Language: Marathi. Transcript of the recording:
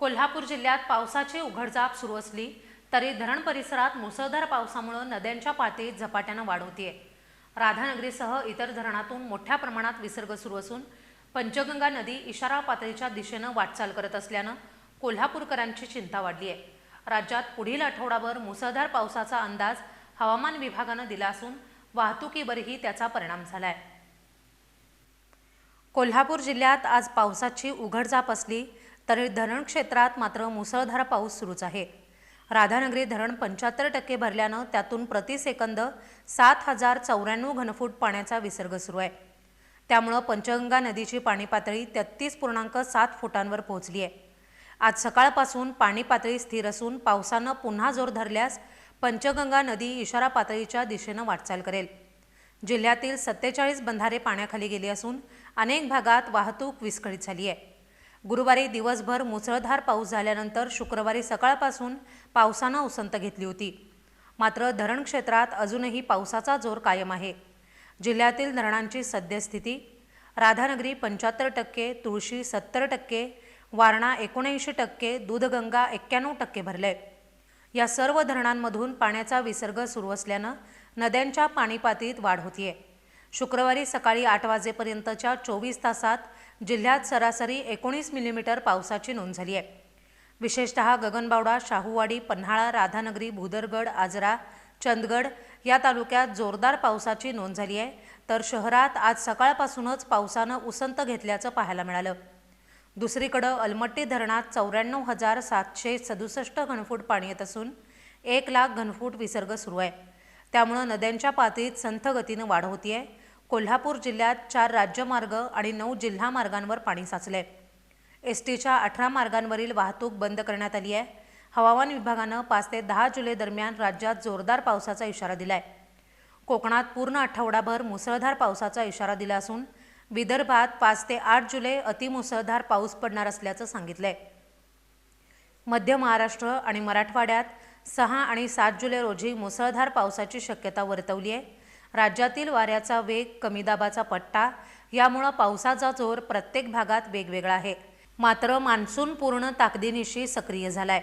कोल्हापूर जिल्ह्यात पावसाची उघडझाप सुरू असली तरी धरण परिसरात मुसळधार पावसामुळे नद्यांच्या पातळीत झपाट्यानं वाढ होतीये. राधानगरीसह इतर धरणातून मोठ्या प्रमाणात विसर्ग सुरू असून पंचगंगा नदी इशारा पातळीच्या दिशेनं वाटचाल करत असल्यानं कोल्हापूरकरांची चिंता वाढली आहे राज्यात पुढील आठवडाभर मुसळधार पावसाचा अंदाज हवामान विभागानं दिला असून वाहतुकीवरही त्याचा परिणाम झालाय. कोल्हापूर जिल्ह्यात आज पावसाची उघडझाप असली तरी धरण क्षेत्रात मात्र मुसळधार पाऊस सुरूच आहे. राधानगरी धरण पंच्याहत्तर टक्के भरल्यानं त्यातून प्रतिसेकंद सात हजार चौऱ्याण्णव घनफूट पाण्याचा विसर्ग सुरू आहे. त्यामुळं पंचगंगा नदीची पाणी पातळी तेहतीस पूर्णांक सात फुटांवर पोहोचली आहे. आज सकाळपासून पाणी पातळी स्थिर असून पावसानं पुन्हा जोर धरल्यास पंचगंगा नदी इशारा पातळीच्या दिशेनं वाटचाल करेल. जिल्ह्यातील सत्तेचाळीस बंधारे पाण्याखाली गेली असून अनेक भागात वाहतूक विस्कळीत झाली आहे. गुरुवारी दिवसभर मुसळधार पाऊस झाल्यानंतर शुक्रवारी सकाळपासून पावसानं उसंत घेतली होती. मात्र धरण क्षेत्रात अजूनही पावसाचा जोर कायम आहे. जिल्ह्यातील धरणांची सद्यस्थिती राधानगरी पंच्याहत्तर टक्के तुळशी सत्तर टक्के वारणा एकोणऐंशी टक्के दूधगंगा एक्क्याण्णव टक्के भरले. या सर्व धरणांमधून पाण्याचा विसर्ग सुरू असल्यानं नद्यांच्या पाणीपातळीत वाढ होतीये. शुक्रवारी सकाळी आठ वाजेपर्यंतच्या चोवीस तासात जिल्ह्यात सरासरी एकोणीस मिलीमीटर पावसाची नोंद झाली आहे. विशेषतः गगनबावडा शाहूवाडी पन्हाळा राधानगरी भुदरगड आजरा चंदगड या तालुक्यात जोरदार पावसाची नोंद झाली आहे. तर शहरात आज सकाळपासूनच पावसानं उसंत घेतल्याचं पाहायला मिळालं. दुसरीकडं अलमट्टी धरणात चौऱ्याण्णव हजार सातशे सदुसष्ट घनफूट पाणी येत असून एक लाख घनफूट विसर्ग सुरू आहे. त्यामुळं नद्यांच्या पातळीत संथ गतीनं वाढ होतीये. कोल्हापूर जिल्ह्यात चार राज्यमार्ग आणि नऊ जिल्हा मार्गांवर पाणी साचले एस टीच्या अठरा मार्गांवरील वाहतूक बंद करण्यात आली आहे. हवामान विभागानं पाच ते दहा जुलै दरम्यान राज्यात जोरदार पावसाचा इशारा दिलाय. कोकणात पूर्ण आठवडाभर मुसळधार पावसाचा इशारा दिला असून विदर्भात पाच ते आठ जुलै अतिमुसळधार पाऊस पडणार असल्याचं सांगितलंय. मध्य महाराष्ट्र आणि मराठवाड्यात सहा आणि सात जुलै रोजी मुसळधार पावसाची शक्यता वर्तवली आहे राज्यातील वाऱ्याचा वेग कमी दाबाचा पट्टा यामुळं पावसाचा जोर प्रत्येक भागात वेगवेगळा आहे. मात्र मान्सून पूर्ण ताकदीनिशी सक्रिय झालाय.